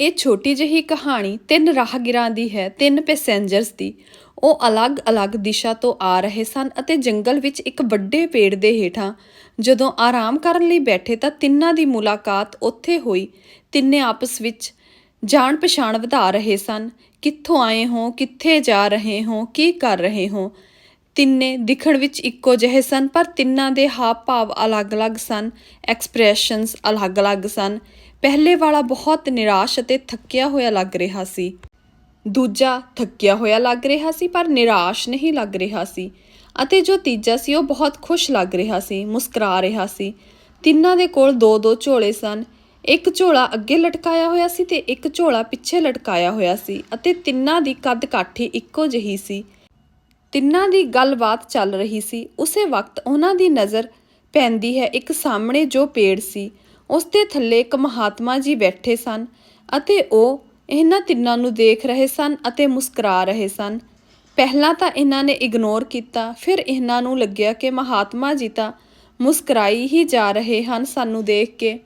ਇਹ ਛੋਟੀ ਜਿਹੀ ਕਹਾਣੀ ਤਿੰਨ ਰਾਹਗੀਰਾਂ ਦੀ ਹੈ, ਤਿੰਨ ਪੈਸੇਂਜਰਸ ਦੀ। ਉਹ ਅਲੱਗ-ਅਲੱਗ ਦਿਸ਼ਾ ਤੋਂ ਆ ਰਹੇ ਸਨ ਅਤੇ ਜੰਗਲ ਵਿੱਚ ਇੱਕ ਵੱਡੇ ਪੇੜ ਦੇ ਹੇਠਾਂ ਜਦੋਂ ਆਰਾਮ ਕਰਨ ਲਈ ਬੈਠੇ ਤਾਂ ਤਿੰਨਾਂ ਦੀ ਮੁਲਾਕਾਤ ਉੱਥੇ ਹੋਈ। ਤਿੰਨੇ ਆਪਸ ਵਿੱਚ ਜਾਣ ਪਛਾਣ ਵਧਾ ਰਹੇ ਸਨ। ਕਿੱਥੋਂ ਆਏ ਹੋ, ਕਿੱਥੇ ਜਾ ਰਹੇ ਹੋ, ਕੀ ਕਰ ਰਹੇ ਹੋ? ਤਿੰਨੇ ਦਿਖਣ ਵਿੱਚ ਇੱਕੋ ਜਿਹੇ ਸਨ, ਪਰ ਤਿੰਨਾਂ ਦੇ ਹਾਵ ਭਾਵ ਅਲੱਗ-ਅਲੱਗ ਸਨ। ਐਕਸਪ੍ਰੈਸ਼ਨਸ ਅਲੱਗ-ਅਲੱਗ ਸਨ। ਪਹਿਲੇ ਵਾਲਾ ਬਹੁਤ ਨਿਰਾਸ਼ ਅਤੇ ਥੱਕਿਆ ਹੋਇਆ ਲੱਗ ਰਿਹਾ ਸੀ। ਦੂਜਾ ਥੱਕਿਆ ਹੋਇਆ ਲੱਗ ਰਿਹਾ ਸੀ, ਪਰ ਨਿਰਾਸ਼ ਨਹੀਂ ਲੱਗ ਰਿਹਾ ਸੀ। ਅਤੇ ਜੋ ਤੀਜਾ ਸੀ, ਉਹ ਬਹੁਤ ਖੁਸ਼ ਲੱਗ ਰਿਹਾ ਸੀ, ਮੁਸਕਰਾ ਰਿਹਾ ਸੀ। ਤਿੰਨਾਂ ਦੇ ਕੋਲ ਦੋ ਦੋ ਝੋਲੇ ਸਨ। ਇੱਕ ਝੋਲਾ ਅੱਗੇ ਲਟਕਾਇਆ ਹੋਇਆ ਸੀ ਤੇ ਇੱਕ ਝੋਲਾ ਪਿੱਛੇ ਲਟਕਾਇਆ ਹੋਇਆ ਸੀ ਅਤੇ ਤਿੰਨਾਂ ਦੀ ਕੱਦ ਕਾਠੀ ਇੱਕੋ ਜਿਹੀ ਸੀ। ਤਿੰਨਾਂ ਦੀ ਗੱਲਬਾਤ ਚੱਲ ਰਹੀ ਸੀ। ਉਸੇ ਵਕਤ ਉਹਨਾਂ ਦੀ ਨਜ਼ਰ ਪੈਂਦੀ ਹੈ ਇੱਕ ਸਾਹਮਣੇ ਜੋ ਪੇੜ ਸੀ। ਉਸ ਦੇ ਥੱਲੇ ਇੱਕ ਮਹਾਤਮਾ ਜੀ ਬੈਠੇ ਸਨ ਅਤੇ ਉਹ ਇਹਨਾਂ ਤਿੰਨਾਂ ਨੂੰ ਦੇਖ ਰਹੇ ਸਨ ਅਤੇ ਮੁਸਕਰਾ ਰਹੇ ਸਨ। ਪਹਿਲਾਂ ਤਾਂ ਇਹਨਾਂ ਨੇ ਇਗਨੋਰ ਕੀਤਾ, ਫਿਰ ਇਹਨਾਂ ਨੂੰ ਲੱਗਿਆ ਕਿ ਮਹਾਤਮਾ ਜੀ ਤਾਂ ਮੁਸਕਰਾਈ ਹੀ ਜਾ ਰਹੇ ਹਨ ਸਾਨੂੰ ਦੇਖ ਕੇ।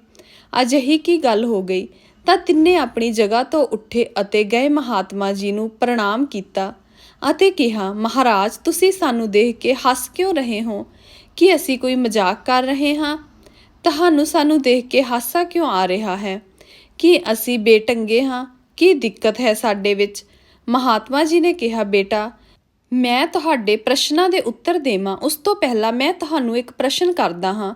ਅਜਿਹੀ ਕੀ ਗੱਲ ਹੋ ਗਈ? ਤਾਂ ਤਿੰਨੇ ਆਪਣੀ ਜਗ੍ਹਾ ਤੋਂ ਉੱਠੇ ਅਤੇ ਗਏ ਮਹਾਤਮਾ ਜੀ ਨੂੰ ਪ੍ਰਣਾਮ ਕੀਤਾ ਅਤੇ ਕਿਹਾ, ਮਹਾਰਾਜ, ਤੁਸੀਂ ਸਾਨੂੰ ਦੇਖ ਕੇ ਹੱਸ ਕਿਉਂ ਰਹੇ ਹੋ? ਕਿ ਅਸੀਂ ਕੋਈ ਮਜ਼ਾਕ ਕਰ ਰਹੇ ਹਾਂ? ਤੁਹਾਨੂੰ ਸਾਨੂੰ ਦੇਖ ਕੇ ਹਾਸਾ ਕਿਉਂ ਆ ਰਿਹਾ ਹੈ? ਕੀ ਅਸੀਂ ਬੇਟੰਗੇ ਹਾਂ? ਕੀ ਦਿੱਕਤ ਹੈ ਸਾਡੇ ਵਿੱਚ? ਮਹਾਤਮਾ ਜੀ ਨੇ ਕਿਹਾ, ਬੇਟਾ, ਮੈਂ ਤੁਹਾਡੇ ਪ੍ਰਸ਼ਨਾਂ ਦੇ ਉੱਤਰ ਦੇਵਾਂ। ਉਸ ਤੋਂ ਪਹਿਲਾਂ ਮੈਂ ਤੁਹਾਨੂੰ ਇੱਕ ਪ੍ਰਸ਼ਨ ਕਰਦਾ ਹਾਂ।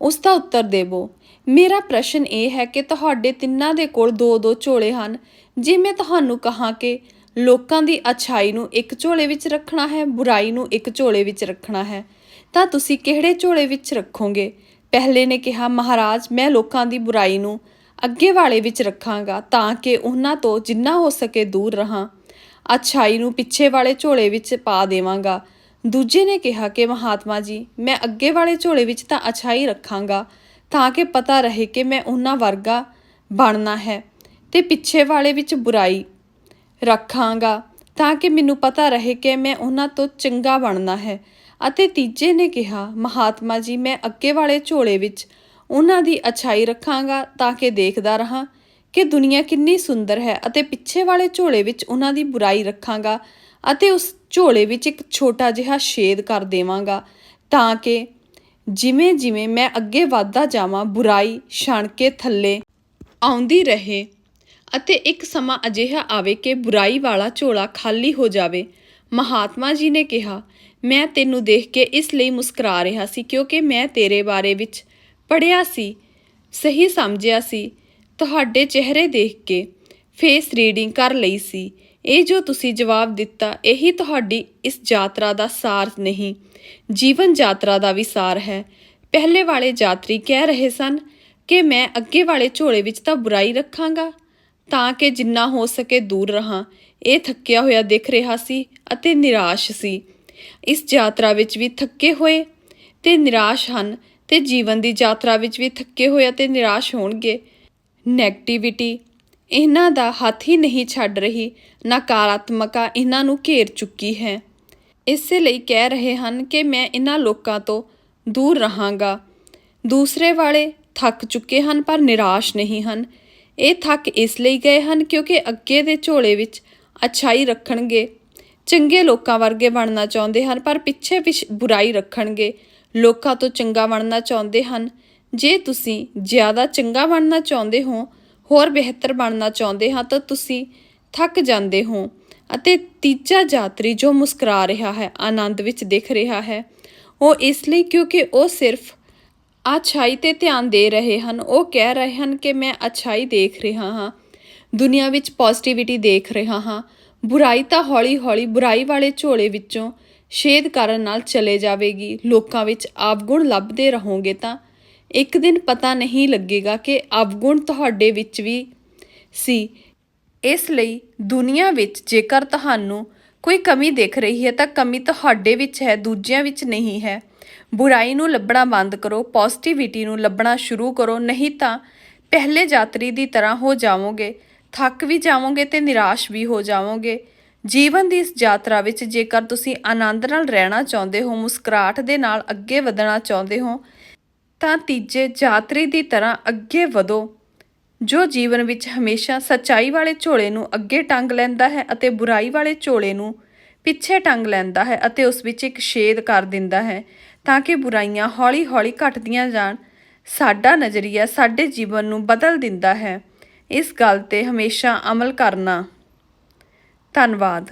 ਉਸ ਦਾ ਉੱਤਰ ਦੇਵੋ। ਮੇਰਾ ਪ੍ਰਸ਼ਨ ਇਹ ਹੈ ਕਿ ਤੁਹਾਡੇ ਤਿੰਨਾਂ ਦੇ ਕੋਲ ਦੋ ਦੋ ਝੋਲੇ ਹਨ। ਜੇ ਮੈਂ ਤੁਹਾਨੂੰ ਕਹਾਂ ਕਿ ਲੋਕਾਂ ਦੀ ਅਛਾਈ ਨੂੰ ਇੱਕ ਝੋਲੇ ਵਿੱਚ ਰੱਖਣਾ ਹੈ, ਬੁਰਾਈ ਨੂੰ ਇੱਕ ਝੋਲੇ ਵਿੱਚ ਰੱਖਣਾ ਹੈ, ਤਾਂ ਤੁਸੀਂ ਕਿਹੜੇ ਝੋਲੇ ਵਿੱਚ ਰੱਖੋਗੇ? ਪਹਿਲੇ ਨੇ ਕਿਹਾ, ਮਹਾਰਾਜ, ਮੈਂ ਲੋਕਾਂ ਦੀ ਬੁਰਾਈ ਨੂੰ ਅੱਗੇ ਵਾਲੇ ਵਿੱਚ ਰੱਖਾਂਗਾ ਤਾਂ ਕਿ ਉਹਨਾਂ ਤੋਂ ਜਿੰਨਾ ਹੋ ਸਕੇ ਦੂਰ ਰਹਾਂ। ਅਛਾਈ ਨੂੰ ਪਿੱਛੇ ਵਾਲੇ ਝੋਲੇ ਵਿੱਚ ਪਾ ਦੇਵਾਂਗਾ। ਦੂਜੇ ਨੇ ਕਿਹਾ ਕਿ, ਮਹਾਤਮਾ ਜੀ, ਮੈਂ ਅੱਗੇ ਵਾਲੇ ਝੋਲੇ ਵਿੱਚ ਤਾਂ ਅਛਾਈ ਰੱਖਾਂਗਾ ਤਾਂ ਕਿ ਪਤਾ ਰਹੇ ਕਿ ਮੈਂ ਉਹਨਾਂ ਵਰਗਾ ਬਣਨਾ ਹੈ ਤੇ ਪਿੱਛੇ ਵਾਲੇ ਵਿੱਚ ਬੁਰਾਈ ਰੱਖਾਂਗਾ ਤਾਂ ਕਿ ਮੈਨੂੰ ਪਤਾ ਰਹੇ ਕਿ ਮੈਂ ਉਹਨਾਂ ਤੋਂ ਚੰਗਾ ਬਣਨਾ ਹੈ। ਅਤੇ ਤੀਜੇ ਨੇ ਕਿਹਾ, ਮਹਾਤਮਾ ਜੀ, ਮੈਂ ਅੱਗੇ ਵਾਲੇ ਝੋਲੇ ਵਿੱਚ ਉਹਨਾਂ ਦੀ ਅਛਾਈ ਰੱਖਾਂਗਾ ਤਾਂ ਕਿ ਦੇਖਦਾ ਰਹਾ ਕਿ ਦੁਨੀਆ ਕਿੰਨੀ ਸੁੰਦਰ ਹੈ ਅਤੇ ਪਿੱਛੇ ਵਾਲੇ ਝੋਲੇ ਵਿੱਚ ਉਹਨਾਂ ਦੀ ਬੁਰਾਈ ਰੱਖਾਂਗਾ ਅਤੇ ਉਸ ਝੋਲੇ ਵਿੱਚ ਇੱਕ ਛੋਟਾ ਜਿਹਾ ਛੇਦ ਕਰ ਦੇਵਾਂਗਾ ਤਾਂ ਕਿ ਜਿਵੇਂ ਜਿਵੇਂ ਮੈਂ ਅੱਗੇ ਵਧਦਾ ਜਾਵਾਂ, ਬੁਰਾਈ ਛਣ ਕੇ ਥੱਲੇ ਆਉਂਦੀ ਰਹੇ ਅਤੇ ਇੱਕ ਸਮਾਂ ਅਜਿਹਾ ਆਵੇ ਕਿ ਬੁਰਾਈ ਵਾਲਾ ਝੋਲਾ ਖਾਲੀ ਹੋ ਜਾਵੇ ਮਹਾਤਮਾ ਜੀ ਨੇ ਕਿਹਾ, ਮੈਂ ਤੈਨੂੰ ਦੇਖ ਕੇ ਇਸ ਲਈ ਮੁਸਕਰਾ ਰਿਹਾ ਸੀ ਕਿਉਂਕਿ ਮੈਂ ਤੇਰੇ ਬਾਰੇ ਵਿੱਚ ਪੜਿਆ ਸੀ, ਸਹੀ ਸਮਝਿਆ ਸੀ, ਤੁਹਾਡੇ ਚਿਹਰੇ ਦੇਖ ਕੇ ਫੇਸ ਰੀਡਿੰਗ ਕਰ ਲਈ ਸੀ। ਇਹ ਜੋ ਤੁਸੀਂ ਜਵਾਬ ਦਿੱਤਾ, ਇਹੀ ਤੁਹਾਡੀ ਇਸ ਯਾਤਰਾ ਦਾ ਸਾਰ ਨਹੀਂ, ਜੀਵਨ ਯਾਤਰਾ ਦਾ ਵੀ ਸਾਰ ਹੈ। ਪਹਿਲੇ ਵਾਲੇ ਯਾਤਰੀ ਕਹਿ ਰਹੇ ਸਨ ਕਿ ਮੈਂ ਅੱਗੇ ਵਾਲੇ ਝੋਲੇ ਵਿੱਚ ਤਾਂ ਬੁਰਾਈ ਰੱਖਾਂਗਾ, ਤਾਂ ਕਿ ਜਿੰਨਾ ਹੋ ਸਕੇ ਦੂਰ ਰਹਾ। ਇਹ ਥੱਕਿਆ ਹੋਇਆ ਦਿਖ ਰਿਹਾ ਸੀ ਅਤੇ ਨਿਰਾਸ਼ ਸੀ। ਇਸ ਯਾਤਰਾ ਵਿੱਚ ਵੀ ਥੱਕੇ ਹੋਏ ਤੇ ਨਿਰਾਸ਼ ਹਨ ਤੇ ਜੀਵਨ ਦੀ ਯਾਤਰਾ ਵਿੱਚ ਵੀ ਥੱਕੇ ਹੋਏ ਅਤੇ ਨਿਰਾਸ਼ ਹੋਣਗੇ। ਨੈਗੇਟਿਵਿਟੀ ਇਹਨਾਂ ਦਾ ਹੱਥ ਹੀ ਨਹੀਂ ਛੱਡ ਰਹੀ ਨਕਾਰਾਤਮਕਤਾ ਇਹਨਾਂ ਨੂੰ ਘੇਰ ਚੁੱਕੀ ਹੈ। ਇਸੇ ਲਈ ਕਹਿ ਰਹੇ ਹਨ ਕਿ ਮੈਂ ਇਹਨਾਂ ਲੋਕਾਂ ਤੋਂ ਦੂਰ ਰਹਾਂਗਾ। ਦੂਸਰੇ ਵਾਲੇ ਥੱਕ ਚੁੱਕੇ ਹਨ ਪਰ ਨਿਰਾਸ਼ ਨਹੀਂ ਹਨ। ਇਹ ਥੱਕ ਇਸ ਲਈ ਗਏ ਹਨ ਕਿਉਂਕਿ ਅੱਗੇ ਦੇ ਝੋਲੇ ਵਿੱਚ ਅਛਾਈ ਰੱਖਣਗੇ। ਚੰਗੇ ਲੋਕਾਂ ਵਰਗੇ ਬਣਨਾ ਚਾਹੁੰਦੇ ਹਨ, ਪਰ ਪਿੱਛੇ ਵਿੱਚ ਬੁਰਾਈ ਰੱਖਣਗੇ। ਲੋਕਾਂ ਤੋਂ ਚੰਗਾ ਬਣਨਾ ਚਾਹੁੰਦੇ ਹਨ। ਜੇ ਤੁਸੀਂ ਜ਼ਿਆਦਾ ਚੰਗਾ ਬਣਨਾ ਚਾਹੁੰਦੇ ਹੋ, ਹੋਰ ਬਿਹਤਰ ਬਣਨਾ ਚਾਹੁੰਦੇ ਹਾਂ, ਤਾਂ ਤੁਸੀਂ ਥੱਕ ਜਾਂਦੇ ਹੋ ਅਤੇ ਤੀਜਾ ਯਾਤਰੀ ਜੋ ਮੁਸਕਰਾ ਰਿਹਾ ਹੈ, ਆਨੰਦ ਵਿੱਚ ਦਿਖ ਰਿਹਾ ਹੈ, ਉਹ ਇਸ ਲਈ ਕਿਉਂਕਿ ਉਹ ਸਿਰਫ ਅਛਾਈ ਤੇ ਧਿਆਨ ਦੇ ਰਹੇ ਹਨ। ਉਹ ਕਹਿ ਰਹੇ ਹਨ ਕਿ ਮੈਂ ਅਛਾਈ ਦੇਖ ਰਿਹਾ ਹਾਂ। ਦੁਨੀਆ ਵਿੱਚ ਪੋਜ਼ਿਟਿਵਿਟੀ ਦੇਖ ਰਿਹਾ ਹਾਂ। ਬੁਰਾਈ ਤਾਂ ਹੌਲੀ-ਹੌਲੀ ਬੁਰਾਈ ਵਾਲੇ ਝੋਲੇ ਵਿੱਚੋਂ ਛੇਦ ਕਰਨ ਨਾਲ ਚਲੇ ਜਾਵੇਗੀ। ਲੋਕਾਂ ਵਿੱਚ ਆਵਗੁਣ ਲੱਭਦੇ ਰਹੋਗੇ ਤਾਂ ਇੱਕ ਦਿਨ ਪਤਾ ਨਹੀਂ ਲੱਗੇਗਾ ਕਿ ਅਵਗੁਣ ਤੁਹਾਡੇ ਵਿੱਚ ਵੀ ਸੀ। ਇਸ ਲਈ ਦੁਨੀਆ ਵਿੱਚ ਜੇਕਰ ਤੁਹਾਨੂੰ ਕੋਈ ਕਮੀ ਦਿਖ ਰਹੀ ਹੈ ਤਾਂ ਕਮੀ ਤੁਹਾਡੇ ਵਿੱਚ ਹੈ, ਦੂਜਿਆਂ ਵਿੱਚ ਨਹੀਂ ਹੈ। ਬੁਰਾਈ ਨੂੰ ਲੱਭਣਾ ਬੰਦ ਕਰੋ ਪੋਜ਼ਿਟਿਵਿਟੀ ਨੂੰ ਲੱਭਣਾ ਸ਼ੁਰੂ ਕਰੋ, ਨਹੀਂ ਤਾਂ ਪਹਿਲੇ ਯਾਤਰੀ ਦੀ ਤਰ੍ਹਾਂ ਹੋ ਜਾਵੋਗੇ। ਥੱਕ ਵੀ ਜਾਵੋਗੇ ਤੇ ਨਿਰਾਸ਼ ਵੀ ਹੋ ਜਾਵੋਗੇ। ਜੀਵਨ ਦੀ ਇਸ ਯਾਤਰਾ ਵਿੱਚ ਜੇਕਰ ਤੁਸੀਂ ਆਨੰਦ ਨਾਲ ਰਹਿਣਾ ਚਾਹੁੰਦੇ ਹੋ, ਮੁਸਕਰਾਹਟ ਦੇ ਨਾਲ ਅੱਗੇ ਵਧਣਾ ਚਾਹੁੰਦੇ ਹੋ, ਤਾਂ ਤੀਜੇ ਯਾਤਰੀ ਦੀ ਤਰ੍ਹਾਂ ਅੱਗੇ ਵਧੋ। ਜੋ ਜੀਵਨ ਵਿੱਚ ਹਮੇਸ਼ਾ ਸੱਚਾਈ ਵਾਲੇ ਝੋਲੇ ਨੂੰ ਅੱਗੇ ਟੰਗ ਲੈਂਦਾ ਹੈ ਅਤੇ ਬੁਰਾਈ ਵਾਲੇ ਝੋਲੇ ਨੂੰ ਪਿੱਛੇ ਟੰਗ ਲੈਂਦਾ ਹੈ ਅਤੇ ਉਸ ਵਿੱਚ ਇੱਕ ਛੇਦ ਕਰ ਦਿੰਦਾ ਹੈ, ਤਾਂ ਕਿ ਬੁਰਾਈਆਂ ਹੌਲੀ-ਹੌਲੀ ਘਟਦੀਆਂ ਜਾਣ, ਸਾਡਾ ਨਜ਼ਰੀਆ ਸਾਡੇ ਜੀਵਨ ਨੂੰ ਬਦਲ ਦਿੰਦਾ ਹੈ। ਇਸ ਗੱਲ ਤੇ ਹਮੇਸ਼ਾ ਅਮਲ ਕਰਨਾ। ਧੰਨਵਾਦ।